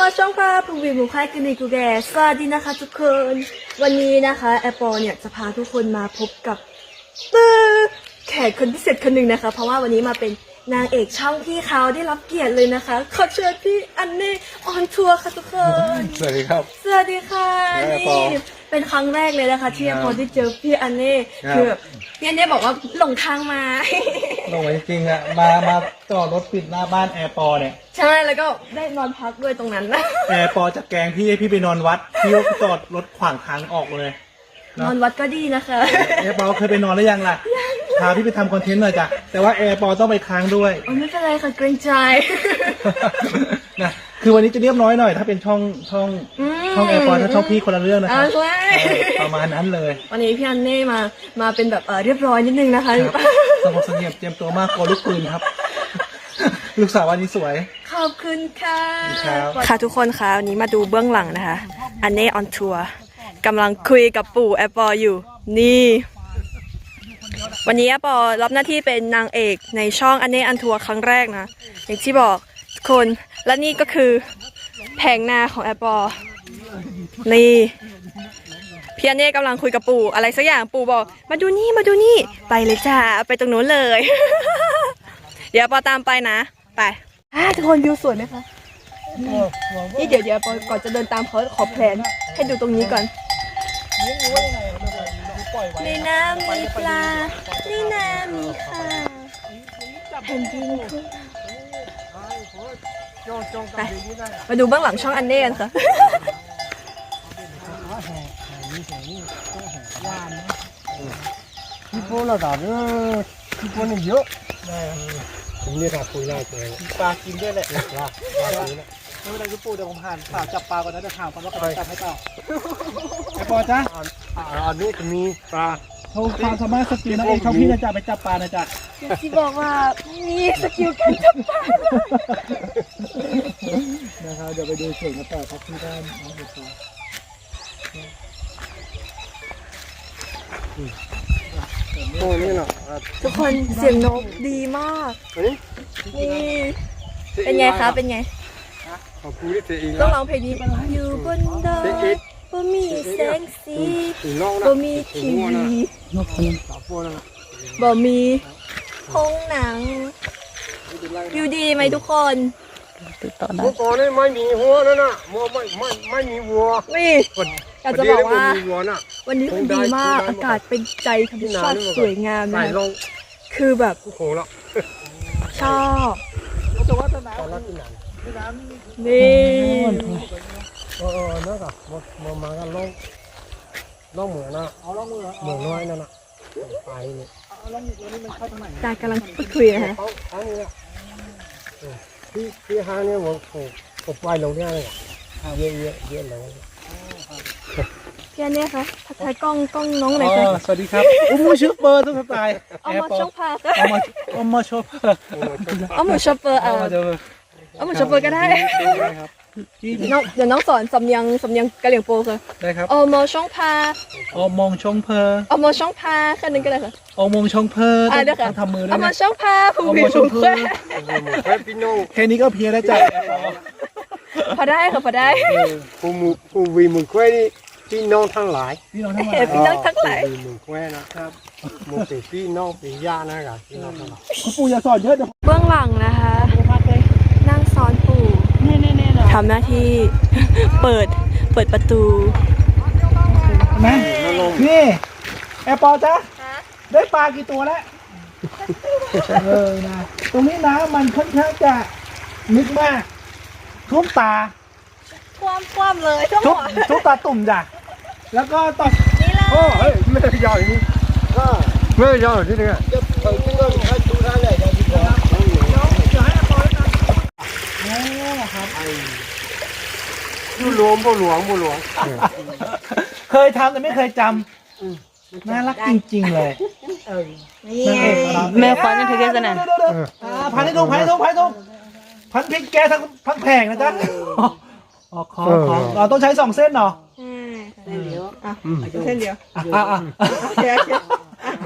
มาช่องภาพภูวิวูค่ายกินีกูแกสวัสดีนะคะทุกคน วันนี้นะคะแอปเปิลเนี่ยจะพาทุกคนมาพบกับแขกคนพิเศษคนหนึ่งนะคะ เพราะว่าวันนี้มาเป็น นางเอกช่องพี่เขาได้รับเกียรติเลยนะคะ ขอเชิญพี่อันเน่ออนทัวร์ค่ะทุกคน สวัสดีครับ สวัสดีค่ะแอปนี่เปิลเป็นครั้งแรกเลยนะคะที่ครัแอบปเปิลได้เจอพี่อันเน่ครับ คือแบบพี่อันเน่บอกว่าหลงทางมาลงมาจริงๆอะมา มาจอดรถปิดหน้าบ้านแอร์ปอเนี่ย ใช่แล้วก็ได้นอนพักด้วยตรงนั้นนะแอร์ปอจะแกล้งพี่ให้พี่ไปนอนวัด พี่ก็จอดรถขวางทางออกเลย นอนวัดก็ดีนะคะ แอร์ปอเคยไปนอนหรือยังล่ะ พาพี่ไปทำคอนเทนต์หน่อยจ้ะแต่ว่าแอร์ปอต้องไปค้างด้วย โอ้ไม่เป็นไรค่ะเกรงใจ นะคือวันนี้จะเรียบร้อยหน่อย ถ้าเป็นช่องช่องอืม ช่องแอร์ปอถ้าช่องพี่คนละเรื่องนะคอ่ารับใช่เออประมาณนั้นเลยวันนี้พี่อันเน่มามาเป็นแบบเออเรียบร้อยนิดนึงนะคะ ครับสงบเสงี่ยมเตรียมตัวมากกลัวลูกปืนครับ ลูกสาววันนี้สวย ขอบคุณค่ะครับ ค่ะทุกคนคะวันนี้มาดูเบื้องหลังนะคะ อันเน่ออนทัวร์กำลังคุยกับปู่แอปเปออยู่ นี่ วันนี้แอปเปอรับหน้าที่เป็นนางเอกในช่องอันเน่ออนทัวร์ครั้งแรกนะ อย่างที่บอกทุกคนและนี่ก็คือแผงนาของแอปเปอนี่พี่อันเน่กำลังคุยกับปู่อะไรสักอย่างปู่บอก มาดูนี่มาดูนี่ไปเลยจ้าไปตรงนู้นเลย เดี๋ยวปอตามไปนะไปอ่าทุกคนวิวสวยไหมคะนี่เดี๋ยวเดี๋ยวปอก่อนจะเดินตามเขาขอแพลนให้ดูตรงนี้ก่อนในน้ำมีปลาในน้ำมีค่ะแผ่นดินคือไปมาดูเบื้องหลังช่องอันเน่กันค่ะที่โพละกันเออที่โพนี่เยอะผมเนี่ยถ้าคุยได้เลยปลากินด้วยแหละว่าว่าคุยนะไม่เป็นไรคุณปู่เดี๋ยวผมผ่านฝากจับปลาก่อนนะจะถามก่อนว่าใครจับให้เปล่าไอปอจ้ะอ่าอันนี้จะมีปลา โชว์ความสามารถสกิลนะเองเขาพี่นะจ๊ะไปจับปลานะจ๊ะที่บอกว่ามีสกิลการจับปลานะครับเดี๋ยวไปดูส่วนกันต่อครับที่ด้านน้องเด็กปลาโอ้นี่นะอ่าทุกคนเสียงนกดีมากอันนี้นี่เป็นไงคะเป็นไงขอบคุณที่เสียอีกต้องนะร้องเพลงนี้อยู่บนดอย บ่มีแสงสีถึงน้องนะบ่มีทีถึงวีหัวนะปลาโพนะบ่มีโครงหนังวิวดีไหมทุกคนเมื่อก่อนนี่ไม่มีหัวนั่นน่ะมัวไม่ไม่ไม่มีวัวนี่วันอยากจะบอกว่ามีวัวน่ะวันนี้มันดีมากอากาศเป็นใจธรรมชาติสวยงามใส่นะลงคือแบบกูโขแล้วชอบแต่ว่าสนามตอเออเออนั่นก็มามามากันลงลงเหมือนนะเอาล่องมือเหมือนน้อยนั่นน่ะไปนี่เอาล่องมือตัวนี้มันเข้าทางไหนตากำลังพูดคุยนะคะเขาเขาเนี่ยที่ที่ห้างเนี่ยผมผมผมไปลงเนี่ยเลยอะเยอะเยอะเยอะเลยพี่อันนี้ค่ะทักทายกล้องกล้องน้องหน่อยค่ะสวัสดีครับอุ้มชื่อเบอร์ทุกสไตล์เอามาช่องพาค่ะเอามาเอามาโชว์เบอร์เอามูชอปเปอร์เอามาเจอเอามูชอปเปอร์ก็ได้ครับ ที่น้องเดี๋ยวน้องสอนสำเนียงสำเนียงกะเหรี่ยงโปค่ะได้ครับเอามาช่องพาเอามองชงเพอเอามาช่องพาแค่นึงก็ได้ค่ะเอามองชงเพออ่าเดี๋ยวต้ค่ะ องทำมือด้วเอายมานะช่องพาผู้เอาวิมาวชงเพแควอเฮ้ยพี่น้องแค่นี้ก็เพียแล้วจ้ะพอได้ค่ะพอได้ผู้มูผู้วีมึงแควนี่พี่น้องทั้งหลายพี่น้องทั้งหลายเห็นพี่น้องทั้งหลายผู้วีมึงแควนะครับมึงเป็นพี่น้องเป็นญาตินะครับพี่น้องทั้งหลาย คุณปู่อย่าสอนเยอะเดี๋ยว เบื้องหลังนะคะนั่งซ้อนปู่ ทำหน้าที่เปิดเปิดประตูแม่นี่แอร์ปอจ้ะได้ปลากี่ตัวแล้วเออนะตรงนี้น้ำมันค่อนข้างจะลึกมากท่วมตาคว่ำคว่ำเลยทั้งหทุมบดทุบตาตุ่มจ้ะแล้วก็ตอนนี่เลยโอ้เฮ้ยไม่ได้ยาวอย่างนี้ก็ไม่ได้ยาวอย่างนี้เลยอะจะเปิด อยู่หลวงบ่หลวงบ่หลวงเคยทำแต่ไม่เคยจำน่ารักจริง ๆ เลยนี่นางเอกของเราแม่ควันนั่นเธอเรียกสนั่นเดี๋ยวๆๆอ่าพันให้ดูพันให้ดูพันให้ดูพันพริกแกทั้งพันแผงนะจ๊ะอ๋อขอขอเราต้องใช้สองเส้นเนาะเส้นเดียวอะเส้นเดียวอะอะอะโอเคโอเคอะ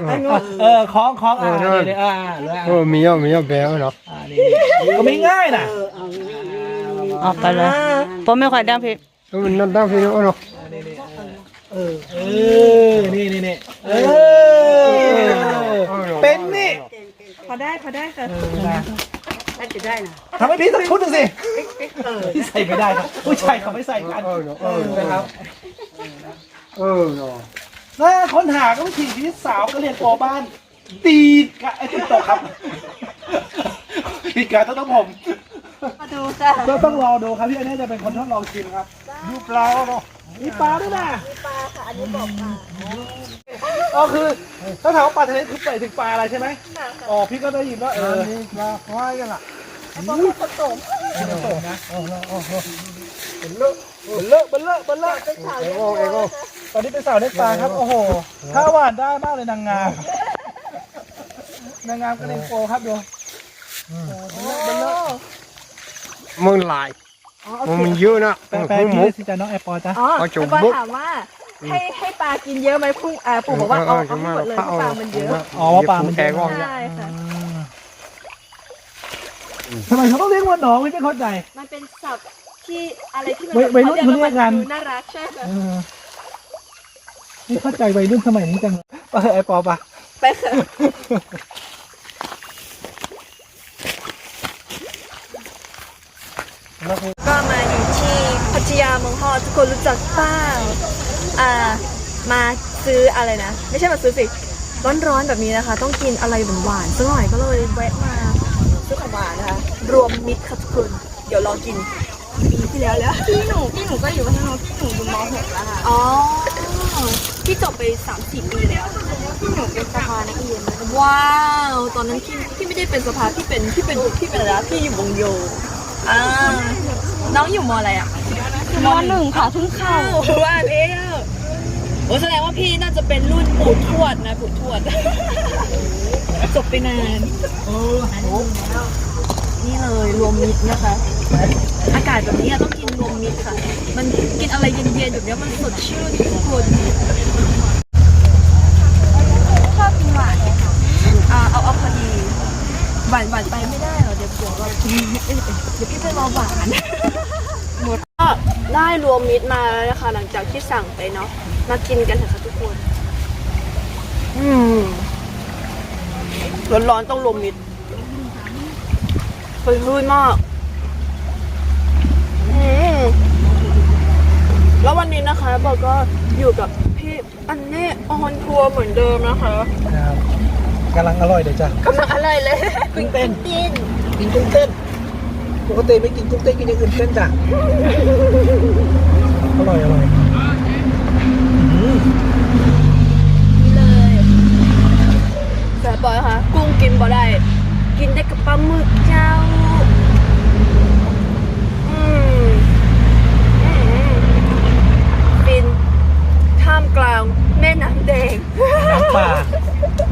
อะงงเออคล้องคล้องอ่านี่นี่อ่าเหลืออะเออมีอะมีอะแบลเนาะอ่านี่นี่ก็ไม่ง่ายนะออกไปเลยอ่า ผมไม่ค่อยดังเพลงมันนั่นตั้งพี่น้องเนาะเออเออนี่นี่นี่เออเป็นนี่พอได้พอได้ค่ะเออนะทำให้พี่สักชุดหนึ่งสิพี่ใส่ไม่ได้ครับผู้ชายเขาไม่ใส่กันเออเนาะเอเอออนะครับเออเนาะแล้วค้นหาก็ไม่ถีชีวิตสาวก็เรียนโปรบ้าน ตีกะไอ้ติดต่อครับพี่กาต้องต้องผมมา ดูค่ะก็ต้องรอดูครับพี่อันนี้จะเป็นคนทดลองชิมครับดูปลาเนาะมีปลาด้วยนะมีปลาค่ะอันนี้บอกปลาอ๋อคือถ้าถามว่าปลาทะเลคือไปถึงปลาอะไรใช่ไหมอ๋อพี่ก็ได้ยินว่าเอเอออปลาควายกันล่ะผสมนะเบลเลอะเบลเลอะเบลเลอะเบลเลอะเอโก้เอโก้ตอนนี้เป็นสาวเล็กปลาครับโอ้โหถ้าหวานได้มากเลยนางงามนางงามก็เล่นโปรครับดูเบลเลอะเบลเลอะ มึงหลายมึงมันเยอะนะแปลแปลหกินมูเลยสิจ้าน้องแอปปอจ้ะอ๋อเอาจุ่มแอปเปิลบุ๊กถามว่า ให้ให้ปลากินเยอะไหมพุ่งอ่าปู่บอกว่าเอาเอาให้หมดเลยเพราะปลามันเยอะอ๋อว่าปลามันเยแออะโก้ใช่ค่ะทำไมเขาต้องเรียกว่าน้องไม่เข้าใจ มันเป็นศัพท์ที่อะไรที่มันวัยวัยรุ่นเขาเรียกกันดูน่ารักใช่ค่ะเออนี่เข้าใจวัยรุ่นสมัยนี้จังเลยไปเถอะไอปอปะไปค่ะ ก็มาอยู่ที่พัทยาเมืองฮอดทุกคนรู้จักเป้าอ่า มาซื้ออะไรนะ ไม่ใช่มาซื้อสิ ร้อนๆแบบนี้นะคะ ต้องกินอะไรหวานๆสักหน่อยก็เลยแวะมาซื้อของหวานนะคะ รวมมิตรค่ะทุกคนเดี๋ยวลองกินปีที่แล้วแล้วพี่หนูพี่หนูก็อยู่พัฒนาพี่หนูอยู่ม .6 แล้วค่ะอ๋อพี่จบไป3ามสี่ปีแล้วพี่หนูเป็นสภานักเรียนนะคะว้าว ตอนนั้นพี่พี่ไม่ได้เป็นสภาพี่เป็นพี่เป็นพี่เป็นอะไรนะพี่อยู่วงโย อ่าน้องอยู่มอะไรอะมหนึ่งค่ะเพิ่งเข้าเข้าว่าแล้วโอ้แสดงว่าพี่น่าจะเป็นรุ่นปู่ทวดนะปู่ทวด จบไปนานเออโอ้นี่เลยรวมมิตรนะคะ อากาศแบบนี้อะต้องกินรวมมิตรค่ะ มันกินอะไรเย็นๆแบบนี้มันสดชื่นทุกคนชอบกินหวานเลยค่ะอ่าเอาเอาพอดี หวานหวานไปไม่ได้เหรอ เดี๋ยวพี่เป็นเบาหวานหมดก็ได้รวมมิตรมาแล้วนะคะ หลังจากที่สั่งไปเนาะมากินกันเถอะค่ะทุกคน อืมร้อนๆต้องรวมมิตรเฮ้ยรุ่ยมากอืมแล้ววันนี้นะคะบอกก็อยู่กับพี่อันเน่ออนทัวร์เหมือนเดิมนะคะ ครับ กำลังอร่อยเดี๋ยวจ้ะกำลังอะไรเลยกุ้งเต้นกินกินกุ้งเต้นปกติไม่กินกุ้งเต้นกินอย่างอื่นเต้นจ้ะอร่อยอร่อยอืมนี่เลยแต่บอยคะกุ้งกินบ่ได้ กินได้กับปลาหมึกเจ้า อืมอืมฟินท่ามกลางแม่น้ำแดง น้ำป่า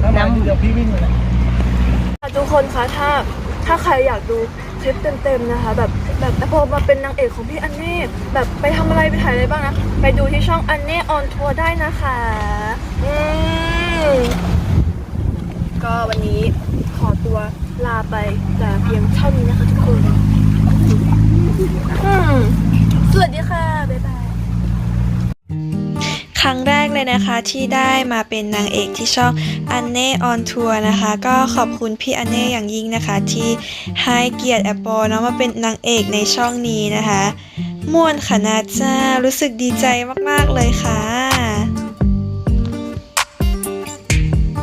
ถ้ามาเดี๋ยวพี่วิ่งเลยนะ ทุกคนคะ ถ้าถ้าใครอยากดูคลิปเต็มๆนะคะ แบบแบบแอปเปิลมาเป็นนางเอกของพี่อันเน่แบบไปทำอะไรไปถ่ายอะไรบ้างนะ ไปดูที่ช่องอันเน่ออนทัวร์ได้นะคะอืมก็วันนี้ขอตัวลาไปแต่เพียงเท่านี้นะคะทุกคนอืมสวัสดีค่ะ บ๊ายบาย ครั้งแรกเลยนะคะที่ได้มาเป็นนางเอกที่ช่องอันเน่ออนทัวร์นะคะ ก็ขอบคุณพี่อันเน่อย่างยิ่งนะคะ ที่ให้เกียรติแอปเปิลเนาะมาเป็นนางเอกในช่องนี้นะคะม่วนค่ะนาจ้ารู้สึกดีใจมากๆเลยค่ะ